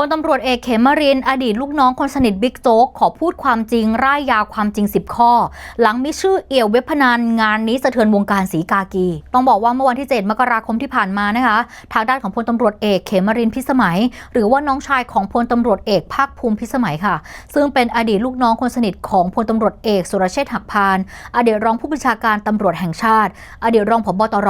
พลตำรวจเอกเขมรินอดีตลูกน้องคนสนิทบิ๊กโจ๊กขอพูดความจริงร่ายยาวความจริง 10 ข้อ หลังมีชื่อเอี่ยวเว็บพนันงานนี้สะเทือนวงการสีกากี ต้องบอกว่าเมื่อวันที่ 7 มกราคมที่ผ่านมานะคะ ทางด้านของพลตำรวจเอกเขมรินพิสมัย หรือว่าน้องชายของพลตำรวจเอกภาคภูมิพิสมัยค่ะ ซึ่งเป็นอดีตลูกน้องคนสนิทของพลตำรวจเอกสุรเชษฐ์หักพาน อดีตรองผู้บัญชาการตำรวจแห่งชาติ อดีตรองผบตร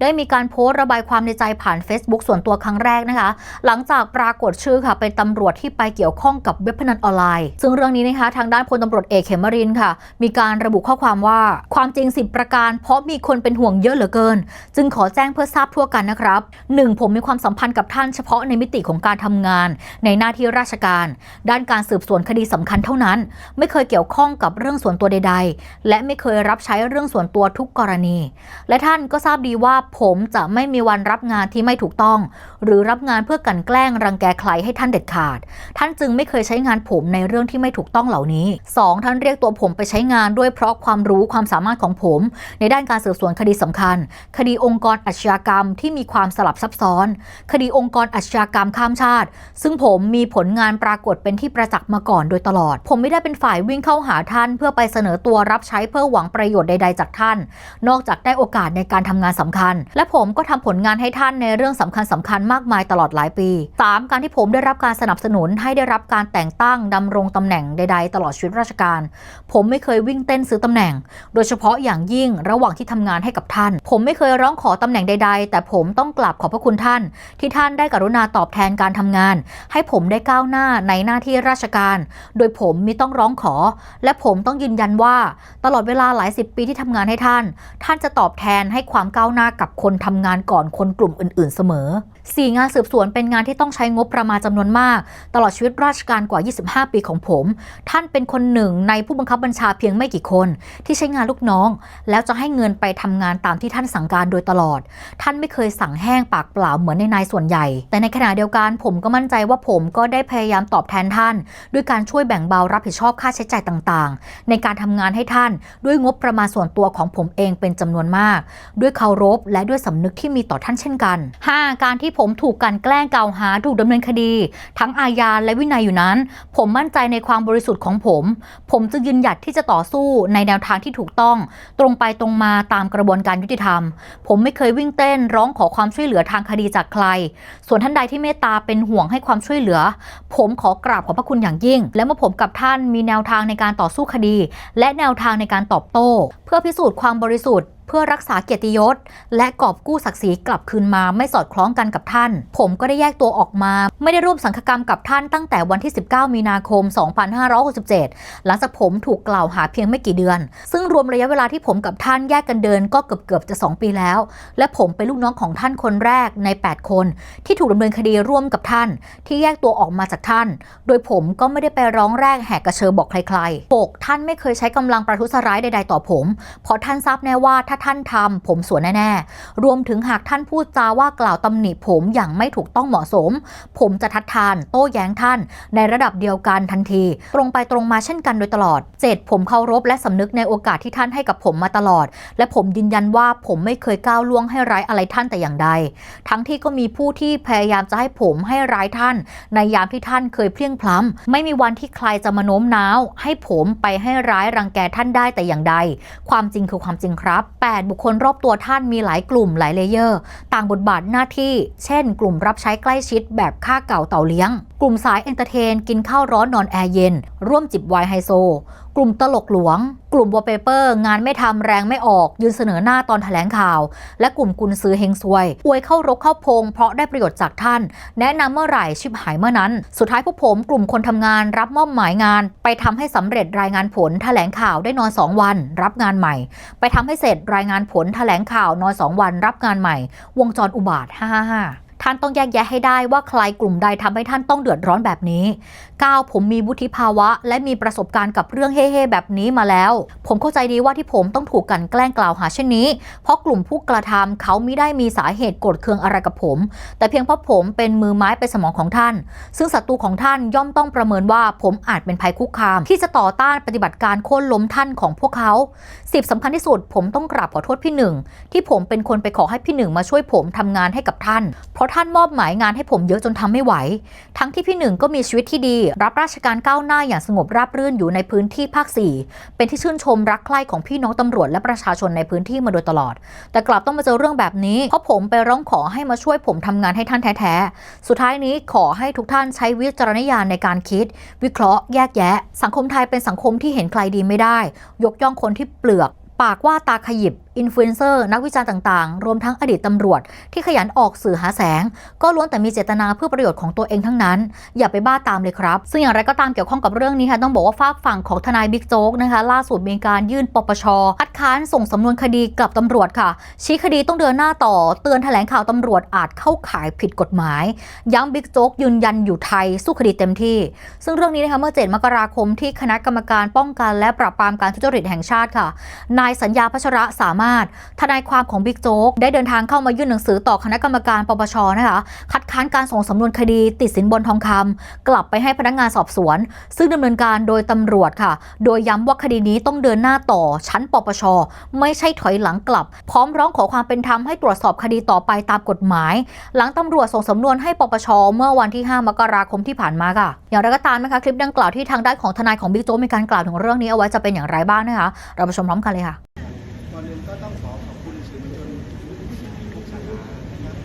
ได้มีการโพสต์ระบายความในใจผ่าน Facebook ส่วนตัวครั้งแรกนะคะ หลังจากปรากฏชื่อค่ะเป็นตำรวจที่ไปเกี่ยวข้องกับเว็บพนันออนไลน์ ซึ่งเรื่องนี้นะคะทางด้านพลตำรวจเอกเขมรินค่ะ มีการระบุข้อความว่าความจริง10ประการ เพราะมีคนเป็นห่วงเยอะเหลือเกิน จึงขอแจ้งเพื่อทราบทั่วกันนะครับ 1. ผมมีความสัมพันธ์กับท่านเฉพาะในมิติของการทำงาน ในหน้าที่ราชการ ด้านการสืบสวนคดีสำคัญเท่านั้น ไม่เคยเกี่ยวข้องกับเรื่องส่วนตัวใด ๆ และไม่เคยรับใช้เรื่องส่วนตัวทุกกรณี และท่านก็ทราบดีว่าผมจะไม่มีวันรับงานที่ไม่ถูกต้อง หรือรับงานเพื่อกลันแกล้งรังแกใครให้ท่านเด็ดขาด ท่านจึงไม่เคยใช้งานผมในเรื่องที่ไม่ถูกต้องเหล่านี้ 2. ท่านเรียกตัวผมไปใช้งานด้วยเพราะความรู้ความสามารถของผม ในด้านการสืบสวนคดีสำคัญ คดีองค์กรอาชญากรรมที่มีความสลับซับซ้อน คดีองค์กรอาชญากรรมข้ามชาติ ซึ่งผมมีผลงานปรากฏเป็นที่ประจักษ์มาก่อนโดยตลอด ผมไม่ได้เป็นฝ่ายวิ่งเข้าหาท่าน เพื่อไปเสนอตัวรับใช้เพื่อหวังประโยชน์ใด ๆ จากท่าน นอกจากได้โอกาสในการทำงานสำคัญ และผมก็ทำผลงานให้ท่านในเรื่องสำคัญสำคัญมากมายตลอดหลายปี 3. การที่ผมได้รับการสนับสนุนให้ได้รับการแต่งตั้งดำรงตำแหน่งใด ๆ ตลอดชีวิตราชการ ผมไม่เคยวิ่งเต้นซื้อตำแหน่ง โดยเฉพาะอย่างยิ่งระหว่างที่ทำงานให้กับท่าน ผมไม่เคยร้องขอตำแหน่งใด ๆ แต่ผมต้องกราบขอบพระคุณท่าน ที่ท่านได้กรุณาตอบแทนการทำงาน ให้ผมได้ก้าวหน้าในหน้าที่ราชการ โดยผมมิต้องร้องขอ และผมต้องยืนยันว่า ตลอดเวลาหลายสิบปีที่ทำงานให้ท่าน ท่านจะตอบแทนให้ความก้าวหน้ากับคนทำงานก่อนคนกลุ่มอื่น ๆ เสมอ 4. งานสืบสวนเป็นงานที่ต้องใช้งบประมาณจำำนวนมาก ตลอดชีวิตราชการกว่า 25 ปีของผม ท่านเป็นคนหนึ่งในผู้บังคับบัญชาเพียงไม่กี่คน ที่ใช้งานลูกน้อง แล้วจะให้เงินไปทำงานตามที่ท่านสั่งการโดยตลอด ท่านไม่เคยสั่งแห้งปากเปล่าเหมือนในนายส่วนใหญ่ แต่ในขณะเดียวกันผมก็มั่นใจว่าผมก็ได้พยายามตอบแทนท่าน ด้วยการช่วยแบ่งเบารับผิดชอบค่าใช้จ่ายต่างๆ ในการทำงานให้ท่านด้วยงบประมาณส่วนตัวของผมเองเป็นจำนวนมาก ด้วยเคารพและด้วยสำนึกที่มีต่อท่านเช่นกัน 5. การที่ผมถูกกันแกล้งกล่าวหาถูกดำเนินคดีทั้งอาญาและวินัยอยู่นั้น ผมมั่นใจในความบริสุทธิ์ของผม ผมจะยืนหยัดที่จะต่อสู้ในแนวทางที่ถูกต้อง ตรงไปตรงมาตามกระบวนการยุติธรรม ผมไม่เคยวิ่งเต้นร้องขอความช่วยเหลือทางคดีจากใคร ส่วนท่านใดที่เมตตาเป็นห่วงให้ความช่วยเหลือ ผมขอกราบขอบพระคุณอย่างยิ่ง และเมื่อผมกับท่านมีแนวทางในการต่อสู้คดี และแนวทางในการตอบโต้ เพื่อพิสูจน์ความบริสุทธิ์ เพื่อรักษาเกียรติยศ และกอบกู้ศักดิ์ศรีกลับคืนมาไม่สอดคล้องกันกับท่าน ผมก็ได้แยกตัวออกมา ไม่ได้ร่วมสังฆกรรมกับท่านตั้งแต่วันที่ 19 มีนาคม 2567 หลังจากผมถูกกล่าวหาเพียงไม่กี่เดือน ซึ่งรวมระยะเวลาที่ผมกับท่านแยกกันเดินก็เกือบเกือบจะ 2 ปีแล้ว และผมเป็นลูกน้องของท่านคนแรกใน 8 คน ที่ถูกดำเนินคดีร่วมกับท่าน ที่แยกตัวออกมาจากท่าน โดยผมก็ไม่ได้ไปร้องแรกแหกกระเชอบอกใครๆปกท่านไม่เคยใช้กำลังประทุษร้ายใด ๆ ต่อผม เพราะท่านทราบแน่ว่าถ้าท่านทำผมสวนแน่ๆ รวมถึงหากท่านพูดจาว่ากล่าวตำหนิผมอย่างไม่ถูกต้องเหมาะสม ผมจะทัดทาน โต้แย้งท่าน ในระดับเดียวกันทันที ตรงไปตรงมาเช่นกันโดยตลอด 7. ผมเคารพและสำนึกในโอกาสที่ท่านให้กับผมมาตลอด และผมยืนยันว่าผมไม่เคยก้าวล่วงให้ร้ายอะไรท่านแต่อย่างใด ทั้งที่ก็มีผู้ที่พยายามจะให้ผมให้ร้ายท่าน ในยามที่ท่านเคยเพลียงพล้ำไม่มีวันที่ใครจะมาโน้มน้าว ให้ผมไปให้ร้ายรังแกท่านได้แต่อย่างใด ความจริงคือความจริงครับ8 บุคคลรอบตัวท่านมีหลายกลุ่มหลายเลเยอร์ ต่างบทบาทหน้าที่ เช่น กลุ่มรับใช้ใกล้ชิดแบบค่าเก่าเต่าเลี้ยง ลุ่มสายเอนเตอร์เทน กินข้าวร้อนนอนแอร์เย็น ร่วมจิบไวน์ไฮโซ กลุ่มตลกหลวง กลุ่มวอลเปเปอร์ งานไม่ทำแรงไม่ออก ยืนเสนอหน้าตอนแถลงข่าว และกลุ่มกุนซือเฮงซวย อวยเข้ารกเข้าพง เพราะได้ประโยชน์จากท่าน แนะนำเมื่อไหร่ชิบหายเมื่อนั้น สุดท้ายพวกผมกลุ่มคนทำงานรับมอบหมายงาน ไปทำให้สำเร็จรายงานผลแถลงข่าวได้นอน 2 วัน รับงานใหม่ ไปทำให้เสร็จรายงานผลแถลงข่าวนอน 2 วัน รับงานใหม่ วงจรอุบาท555 ท่านต้องแยกแยะให้ได้ว่าใครกลุ่มใดทำให้ท่านต้องเดือดร้อนแบบนี้ 9. ผมมีวุฒิภาวะ และมีประสบการณ์กับเรื่องเฮ่ๆแบบนี้มาแล้ว ผมเข้าใจดีว่าที่ผมต้องถูกกันแกล้งกล่าวหาเช่นนี้ เพราะกลุ่มผู้กระทำเขาไม่ได้มีสาเหตุโกรธเคืองอะไรกับผม แต่เพียงเพราะผมเป็นมือไม้ไปสมองของท่าน ซึ่งศัตรูของท่านย่อมต้องประเมินว่าผมอาจเป็นภัยคุกคาม ที่จะต่อต้านปฏิบัติการโค่นล้มท่านของพวกเขาสิบสำคัญที่สุดผมต้องกราบขอโทษพี่หนึ่งที่ผมเป็นคนไปขอให้พี่หนึ่งมาช่วยผมทำงานให้กับท่าน เพราะท่านมอบหมายงานให้ผมเยอะจนทำไม่ไหว ทั้งที่พี่หนึ่งก็มีชีวิตที่ดี รับราชการก้าวหน้าอย่างสงบราบรื่นอยู่ในพื้นที่ภาค 4 เป็นที่ชื่นชมรักใคร่ของพี่น้องตำรวจและประชาชนในพื้นที่มาโดยตลอด แต่กลับต้องมาเจอเรื่องแบบนี้ เพราะผมไปร้องขอให้มาช่วยผมทำงานให้ท่านแท้ๆ สุดท้ายนี้ขอให้ทุกท่านใช้วิจารณญาณในการคิด วิเคราะห์แยกแยะ สังคมไทยเป็นสังคมที่เห็นใครดีไม่ได้ ยกย่องคนที่เปลือก ปากว่าตาขยิบ อินฟลูเอนเซอร์นักวิจารณ์ต่างๆ รวมทั้งอดีตตำรวจ ที่ขยันออกสื่อหาแสง ก็ล้วนแต่มีเจตนาเพื่อประโยชน์ของตัวเองทั้งนั้น อย่าไปบ้าตามเลยครับ ซึ่งอย่างไรก็ตามเกี่ยวข้องกับเรื่องนี้ค่ะต้องบอกว่าฝากฝั่งของทนายบิ๊กโจ๊กนะคะล่าสุดมีการยื่นปปชคัดค้านส่งสำนวนคดีกับตำรวจค่ะ ชี้คดีต้องเดินหน้าต่อ เตือนแถลงข่าวตำรวจอาจเข้าข่ายผิดกฎหมาย ย้ำบิ๊กโจ๊กยืนยันอยู่ไทยสู้คดีเต็มที่ ซึ่งเรื่องนี้นะคะเมื่อ 7 มกราคมที่คณะกรรมการป้องกันและปราบปรามการทุจริตแห่งชาติค่ะ นายสัญญาพัชระสามารถทนายความของบิ๊กโจ๊กได้เดินทางเข้ามายื่นหนังสือต่อคณะกรรมการปปชนะคะคัดค้านการส่งสำนวนคดีติดสินบนทองคำกลับไปให้พนักงานสอบสวน ซึ่งดำเนินการโดยตำรวจค่ะ โดยย้ำว่าคดีนี้ต้องเดินหน้าต่อชั้นปปช ไม่ใช่ถอยหลังกลับ พร้อมร้องขอความเป็นธรรมให้ตรวจสอบคดีต่อไปตามกฎหมาย หลังตำรวจส่งสำนวนให้ปปช เมื่อวันที่ 5 มกราคมที่ผ่านมาค่ะ อย่างไรก็ตามนะคะคลิปดังกล่าวที่ทางด้านของทนายของบิ๊กโจ๊กมีการกล่าวถึงเรื่องนี้เอาไว้จะเป็นอย่างไรบ้างนะคะ เราไปชมพร้อมกันเลยค่ะ ก่อนอื่นก็ต้องขอขอบคุณสื่อมวลชนทุกสาขานะครับ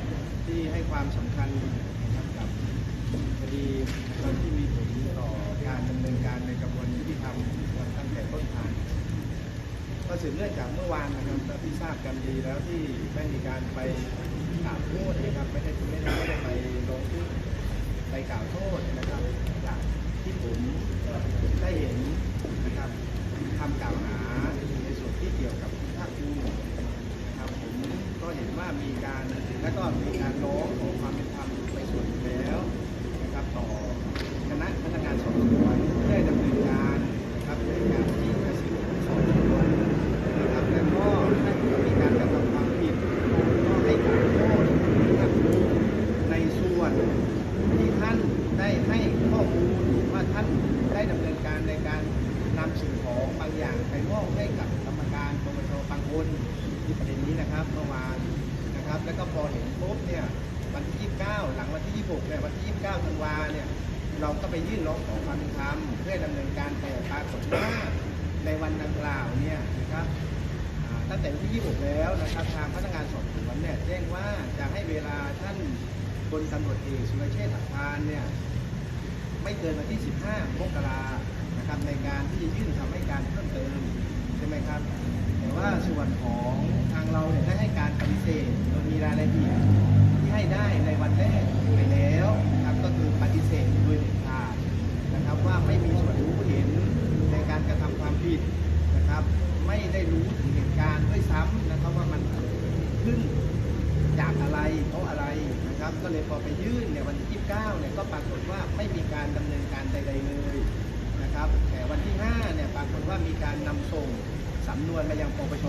ที่ให้ความสำคัญนะครับกับคดีที่มีผลต่อการดำเนิน การในกระบวนยุติธรรมตั้งแต่ต้นทางก็สืบเนื่องจากเมื่อวานนะครับที่ทราบกันดีแล้วที่ได้มีการไปกล่าวโทษนะครับไม่ได้ไม่ได้ไม่ได้ไปลงที่ไปกล่าวโทษนะครับจากที่ผมได้เห็นนะครับคำกล่าวหาในส่วนที่เกี่ยวกับภาคภูมินะครับผมก็เห็นว่ามีการและก็มีการร้องขอความเป็นธรรมไปส่วนแล้วนะครับต่อคณะพนักงานสอบสวนเพื่อให้ดำเนินการนะครับในการที่จะสืบสวนสอบสวนนะครับแล้วก็ถ้าเกิดมีการกระทำความผิดก็ให้กล่าวโทษนะครับในส่วนที่ท่านได้ให้ข้อมูลว่าท่านได้ดำเนินการในการนำสิ่ง ของบางอย่างไปมอบให้กับกรรมการปปชบางคนที่ประเด็นนี้นะครับเมื่อวานนะครับ แล้วก็พอเห็นปุ๊บเนี่ยวันที่ 29 หลังวันที่ 26เนี่ยวันที่ 29ธันวาเนี่ยเราก็ไปยื่นร้องขอความเป็นธรรมเพื่อดำเนินการแต่ปรากฏว่าในวันดังกล่าวเนี่ยนะครับตั้งแต่วันที่ 26 แล้วนะครับทางพนักงานสอบสวนเนี่ยแจ้งว่าจะให้เวลาท่านพลตำรวจเอกสุรเชษฐ์หักพานเนี่ยไม่เกินวันที่ 15 มกรา นะครับในการที่จะยื่นคำให้การเพิ่มเติมใช่ไหมครับ แต่ว่าส่วนของทางเราเนี่ยได้ให้การปฏิเสธโดยมีรายละเอียดที่ให้ได้ในวันแรกไปแล้วนะครับก็คือปฏิเสธโดยเด็ดขาดนะครับว่าไม่มีส่วนรู้เห็นในการกระทำความผิดนะครับ ไม่ได้รู้ถึงเหตุการณ์ด้วยซ้ำนะครับว่ามันขึ้นจากอะไรเพราะอะไรนะครับ ก็เลยพอไปยื่นเนี่ยวันที่ 29เนี่ยก็ปรากฏว่าไม่มีการดำเนินการใดๆเลยนะครับแต่วันที่5เนี่ยปรา กามีการนำส่งสำนวนมายังปปช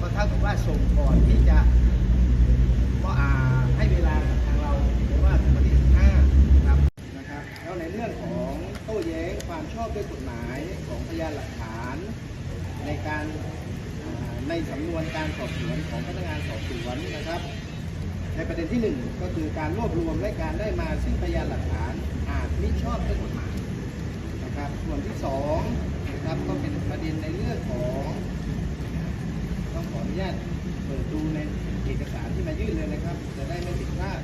ก็เท่ากับว่าส่งก่อนที่จะก็อ่าให้เวลาทางเราหรือว่าวันที่15นะครับนะครับ แล้วในเรื่องของโต้แย้งความชอบด้วยกฎหมายของพยานหลักฐาน ในการในสำนวนการสอบสวนของพนักงานสอบสวนนะครับ ในประเด็นที่หนึ่งก็คือการรวบรวมและการได้มาซึ่งพยานหลักฐานอาจมิชอบด้วยกฎหมายนะครับ ส่วนที่สอง นะครับ ก็เป็นประเด็นในเรื่องของต้องขออนุญาตเปิดดูในเอกสารที่มายื่นเลยนะครับ จะได้ไม่ผิดพลาด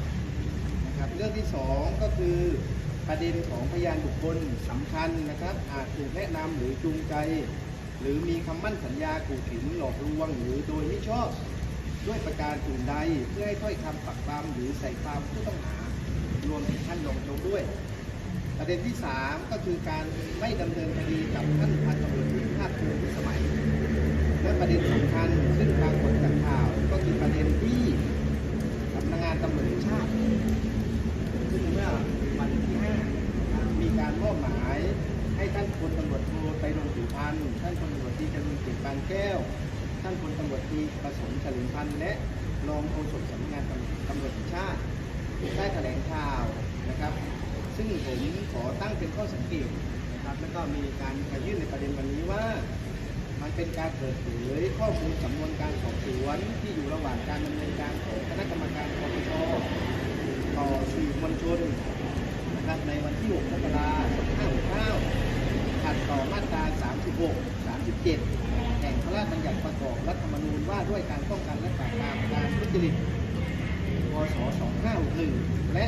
นะครับ เรื่องที่สองก็คือประเด็นของพยานบุคคลสำคัญนะครับ อาจถูกแนะนำหรือจูงใจ หรือมีคำมั่นสัญญาขู่เข็นหลอกลวง หรือโดยไม่ชอบด้วยประการอื่นใดเพื่อให้ถ้อยคำปักปามหรือใส่ความผู้ต้องหารวมถึงท่านรองโจ๊กด้วย ประเด็นที่ 3 ก็คือการไม่ดำเนินคดีกับท่านพันตำรวจเอกภาคภูมิสมัย และประเด็นสำคัญซึ่งปรากฏจากข่าวก็คือประเด็นที่สำนักงานตำรวจชาติซึ่งเมื่อวันที่ 5 มีการมอบหมายให้ท่านพลตำรวจโทไปลงผิวพันธ์ท่านพลตำรวจตรีจรุนเกียรติบางแก้ว ท่านพลตำรวจตรีประสมเฉลิมพันธ์และรองโฆษกสำนักงานตำรวจแห่งชาติได้แถลงข่าวนะครับ ซึ่งผมขอตั้งเป็นข้อสังเกตนะครับแล้วก็มีการมายื่นในประเด็นวันนี้ว่า มันเป็นการเปิดเผยข้อมูลสำนวนการสอบสวนที่อยู่ระหว่างการดำเนินการของคณะกรรมการปปชต่อสื่อมวลชนนะครับในวันที่ 6 มกราคม 2569ขัดต่อมาตรา 36 37 แห่งพระราชบัญญัติประกอบรัฐธรรมนูญว่าด้วยการป้องกันและปราบปรามการทุจริต พศ 2561 และ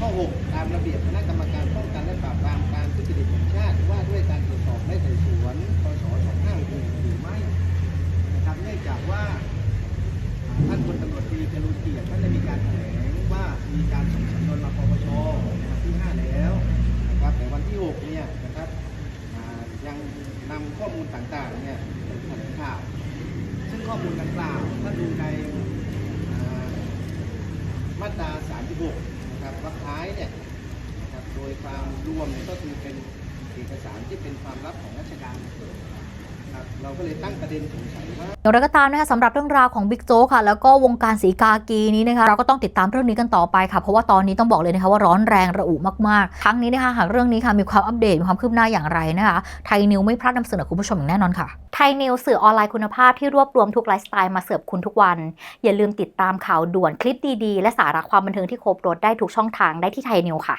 ข้อ 6 ตามระเบียบคณะกรรมการป้องกันและปราบปรามการทุจริตแห่งชาติว่าด้วยการตรวจสอบและไต่สวนพศ2561หรือไม่นะครับเนื่องจากว่าท่านพลตำรวจตรีจรูญเกียรติท่านได้มีการแถลงว่ามีการส่งสำนวนมาปปชในวันที่ 5 แล้วนะครับแต่วันที่ 6 เนี่ยนะครับอ่ายังนำข้อมูลต่างๆเนี่ยไปแถลงข่าวซึ่งข้อมูลดังกล่าวถ้าดูในอ่ามาตรา 36 นะครับวรรคท้ายเนี่ยนะครับโดยความรวมเนี่ยก็คือเป็นเอกสารที่เป็นความลับของราชการ เราก็เลยตั้งประเด็นสงสัยว่าอย่างไรก็ตามนะคะสำหรับเรื่องราวของบิ๊กโจ๊กค่ะ แล้วก็วงการสีกากีนี้นะคะเราก็ต้องติดตามเรื่องนี้กันต่อไปค่ะ เพราะว่าตอนนี้ต้องบอกเลยนะคะว่าร้อนแรงระอุมากๆครั้งนี้นะคะหากเรื่องนี้ค่ะมีความอัปเดตมีความคืบหน้าอย่างไรนะคะไทยนิวไม่พลาดนำเสนอคุณผู้ชมอย่างแน่นอนค่ะไทยนิวสื่อออนไลน์คุณภาพที่รวบรวมทุกไลฟ์สไตล์มาเสิร์ฟคุณทุกวัน อย่าลืมติดตามข่าวด่วนคลิปดีๆ และสาระความบันเทิงที่ครบรถได้ทุกช่องทางได้ที่ไทยนิวค่ะ